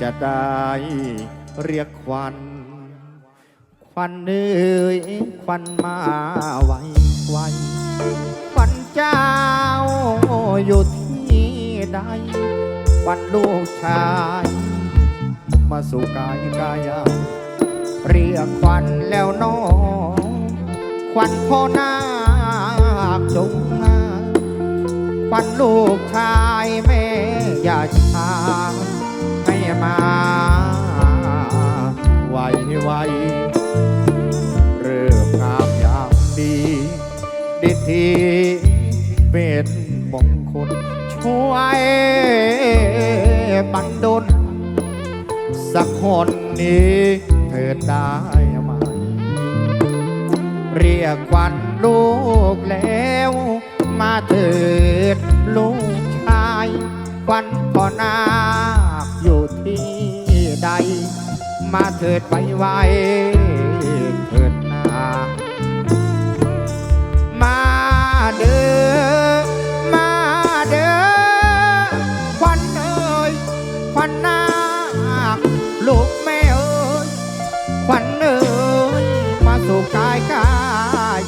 จะได้เรียกควันควันเอ้ยควันมาไวไวควันเจ้าอยู่ที่ใดควันลูกชายมาสู่กายกายาเรียกควันแล้วน้องควันพ่อนาคจงมาควันลูกชายแม่อย่าช้า มาไวไวเริ่มงามยามดี ดิทีเป็นมงคลช่วยบันดลสักคนนี้เถิดได้ไหมเรียกวันลูกแล้วมาเถิดลูกชายวันพ่อนา มาเถิดไปไวเถิดนามาเด้อมาเด้อควันเอ้ยควันนาลูกแม่เอ้ยควันเอ้ยมาสู่กายกา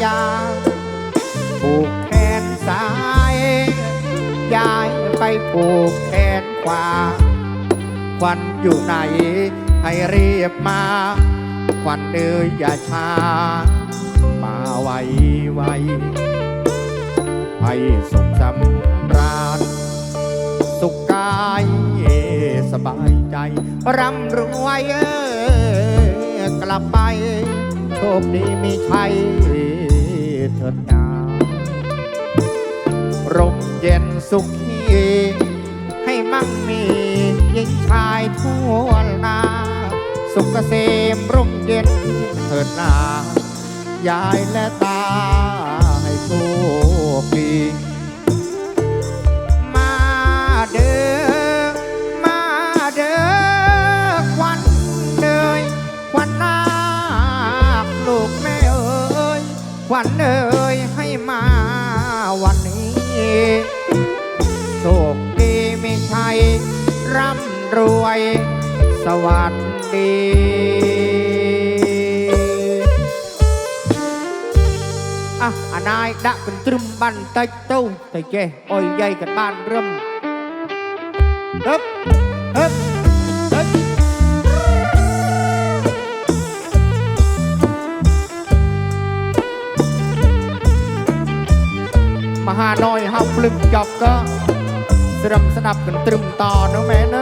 ยาผูกแขนซ้ายยายไปผูกแขนขวาควันอยู่ไหน ให้รีบมาควันเอ้ยอย่าช้า มาไวไวให้สุขสำราญสุขกายสบายใจ ร่ำรวยกลับไป โชคดีมีชัยเถิดนาร่มเย็นสุขี ให้มั่งมียิ่งชายทั่ว สุขเกษมร่มเย็นเถิดนายายและตาให้โชคดีมาเด้อมาเด้อควันเอ้ยควันนาคลูกแม่เอ้ยควันเอ้ยให้มาวันนี้โชคดีไม่ใช่ร่ำรวยสวัสดี អះអាណាយដាក់កន្ទ្រឹមបានតិចទៅតែចេះអុយយាយក៏បានរឹមហឹបហឹបហឹបមហាណយហៅភ្លឹមចប់ក៏ត្រឹមស្ដាប់កន្ទ្រឹមតនោះមែនណា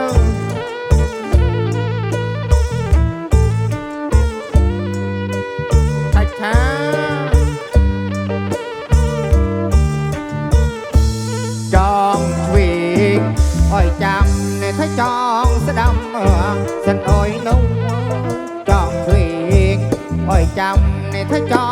จำในถ้าจอ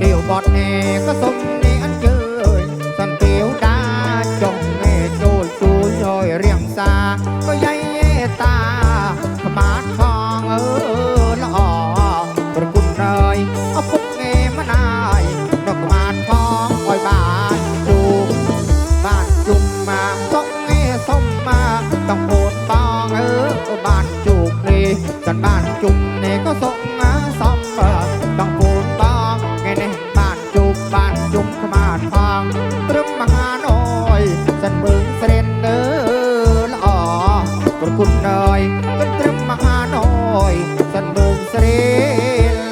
ตียวบอดแห่ก็สมเนียงยื คุณดอยกันตรึมมาหน่อยสันดุงสรี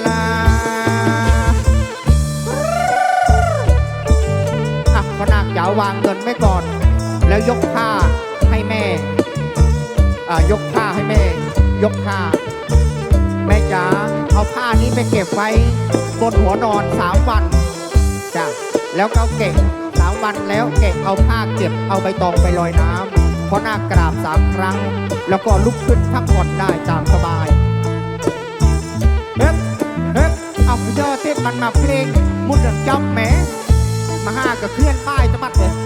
ลาอะพนากยาววางเงินไม่ก่อน แล้วยกผ้าให้แม่เอ่ายกผ้าให้แม่ ยกผ้า แม่จ๋าเอาผ้านี้ไปเก็บไว้บนหัวนอนสามวันจ้ะแล้วก็เก็บสามวันแล้วเก็บเอาผ้าเก็บเอาใบตองไปลอยน้ำ พราะหน้ากราบสามครั้ง แล้วก็ลุกขึ้นพักผ่อนได้ตามสบายเฮ้ยเฮ้ยเอาเยอเทพมันมาเพลงมุดเดินจับแหมมาห้ากับเคลื่อนป้ายจะมัดเลย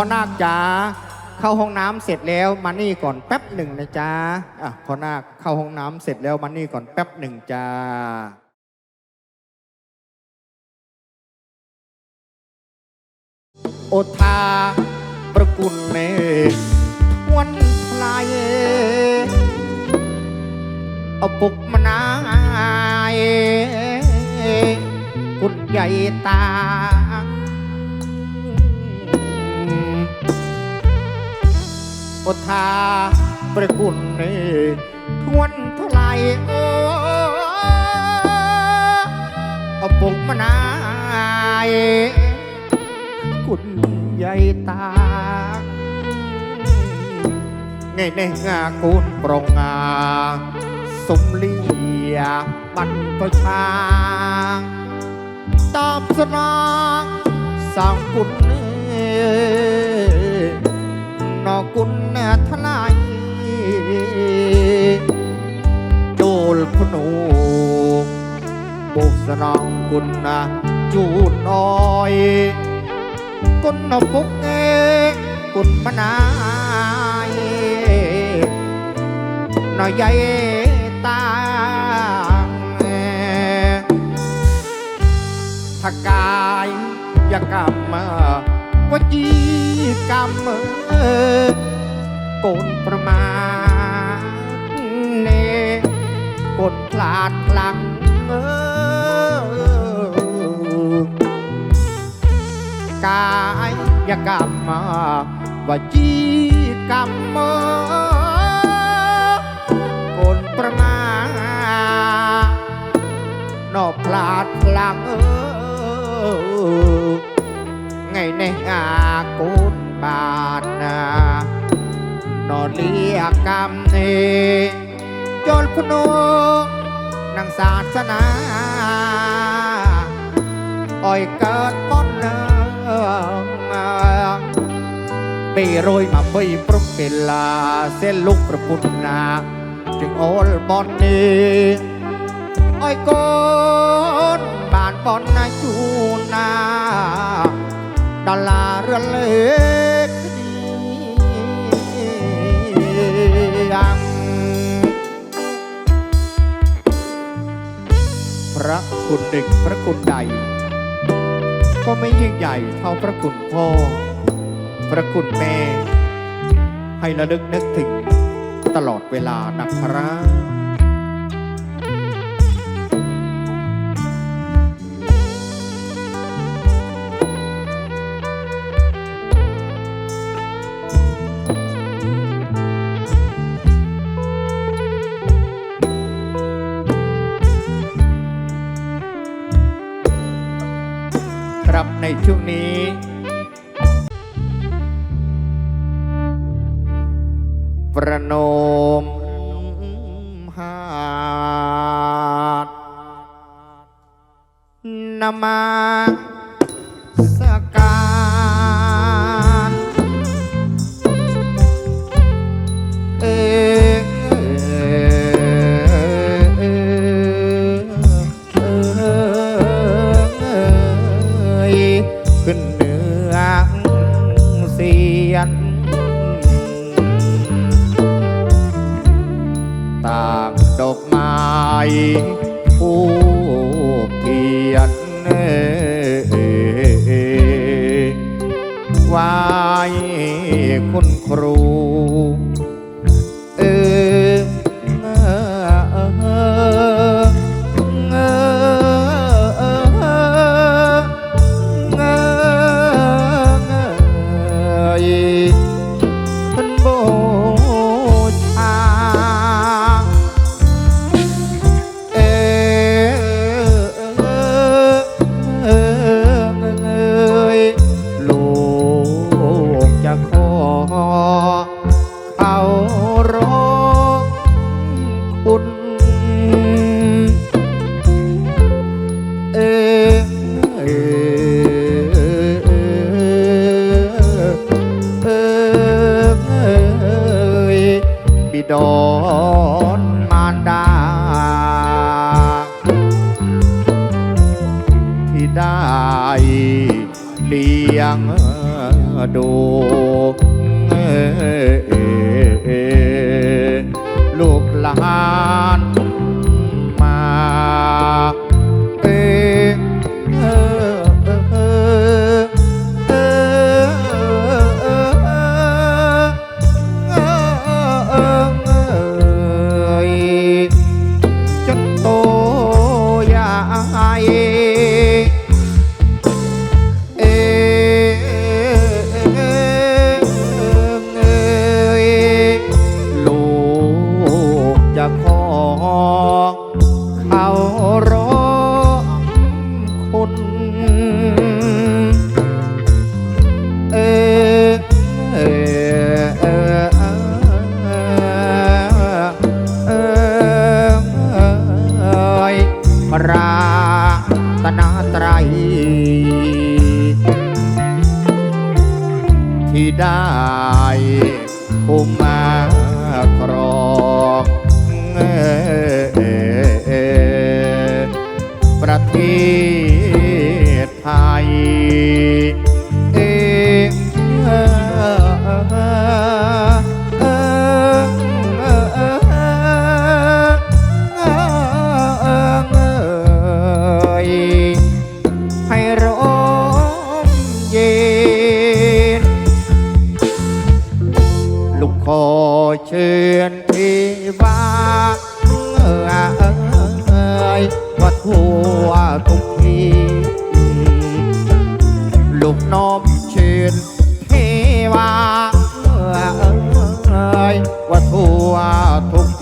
พ่อนาคจ๋าเข้าห้องน้ำเสร็จแล้วมานี่ก่อนแป๊บหนึ่งนะจ๊ะอะพ่อนาคเข้าห้องน้ำเสร็จแล้วมานี่ก่อนแป๊บหนึ่งจ้าโอทาประกุลเนวันพลายเอาปุกมานายกุญใหญ่ตา โอทาประกุลเนทวนทลายโอเอาปุกมานายกุญใหญ่ตาไงในงากุนปรงงาสมเลียบันประชาตอบสนองสองกุญนอ นอกุณทลายโดลพนูบุกสนองกุณนะจูน้อยกุณนบุกเงกุณมนายน้อยใหญ่ตาถ้ากายยกรรม វជីកម្មកូនប្រមាទណែកូនខ្លាចខ្លាំងកាយកម្មវជីកម្មកូនប្រមាណោះខ្លាចខ្លាំងអឺ ថ្ងៃនេះអាកូនបានណានលីកម្មនេះចូលភ្នំនឹងសាសនាអុយកើតប៉ុនណា220ព្រំកេឡាសេលោកប្រពុតណាជាងអូលបននេះអុយកូនបានបនណាជូនណា ดอนเนปีโรยมาเรุกเลาเส้นลุกประพุนนาจึงโอลบอนนี้อ้อยโกนบ้านบอนนาจูนาดอลลาร์เรือนเล็กยังพระคุณหนึ่งพระคุณใด ก็ไม่ยิ่งใหญ่เท่าพระคุณพ่อ พระคุณแม่ ให้ระลึกนึกถึงตลอดเวลานะครับครับ น คุณครู โดนมารดาที่ได้เลี้ยงดูลูกหลาน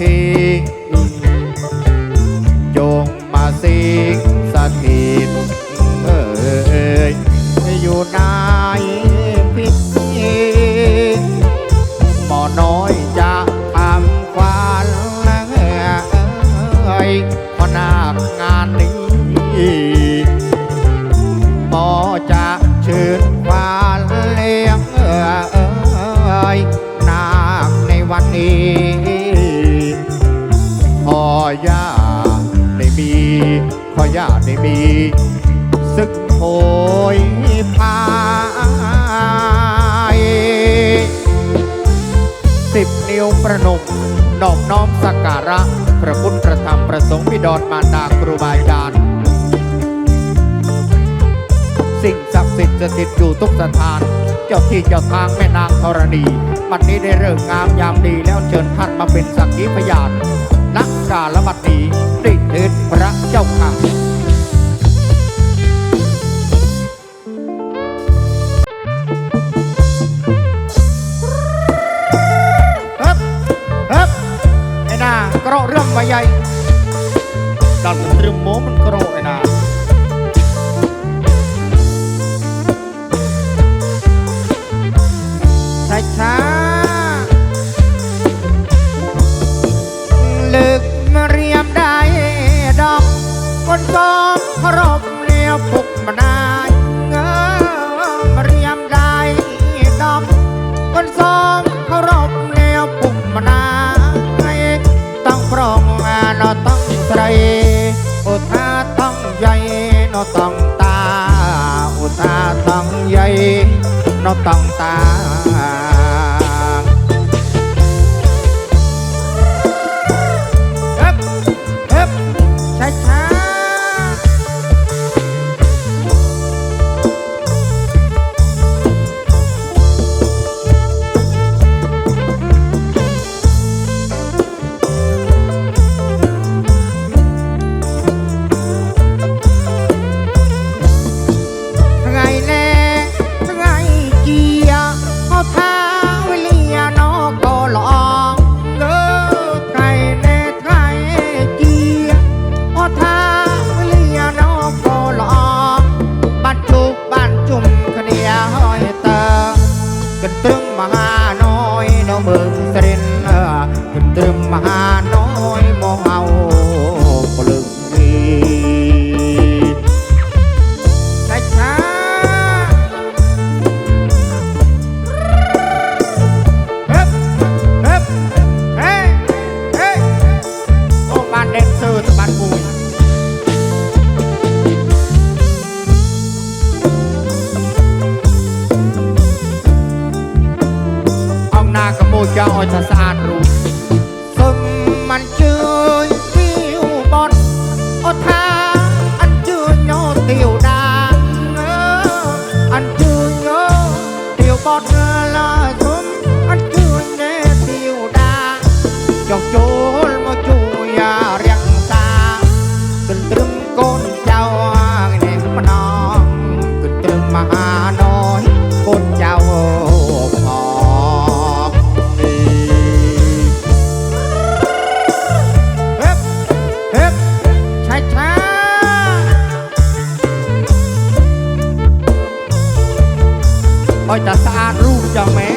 ทีจงมาสิงสถิตเอออยู่นา ญาได้มีสึกโหยพายสิบนิ้วประนมนอบน้อมสักการะ พระพุทธระธรรมประสงค์พิดอนมารดาครูบาอาจารย์สิ่งศักดิ์สิทธิ์จะติดอยู่ทุกสถาน เจ้าที่เจ้าทางแม่นางธรณีวันนี้ได้เริ่มงามยามดีแล้วเชิญท่านมาเป็นสักขีพยานนักกาลบัดนี้ได้เถิดพระเจ้าค่ะ ក្រោករឹមបាយៃដល់ទៅរឹមមកមិនក្រោកឯណាឆៃឆាលើកមករៀមដៃដងកូនកូន นอกต้องตา อารู้ อ้อยจะสะอาดรู้จังแม่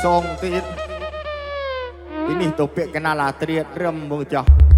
เริ่มยกสองตีดทีนี้ตัวเปียกกันน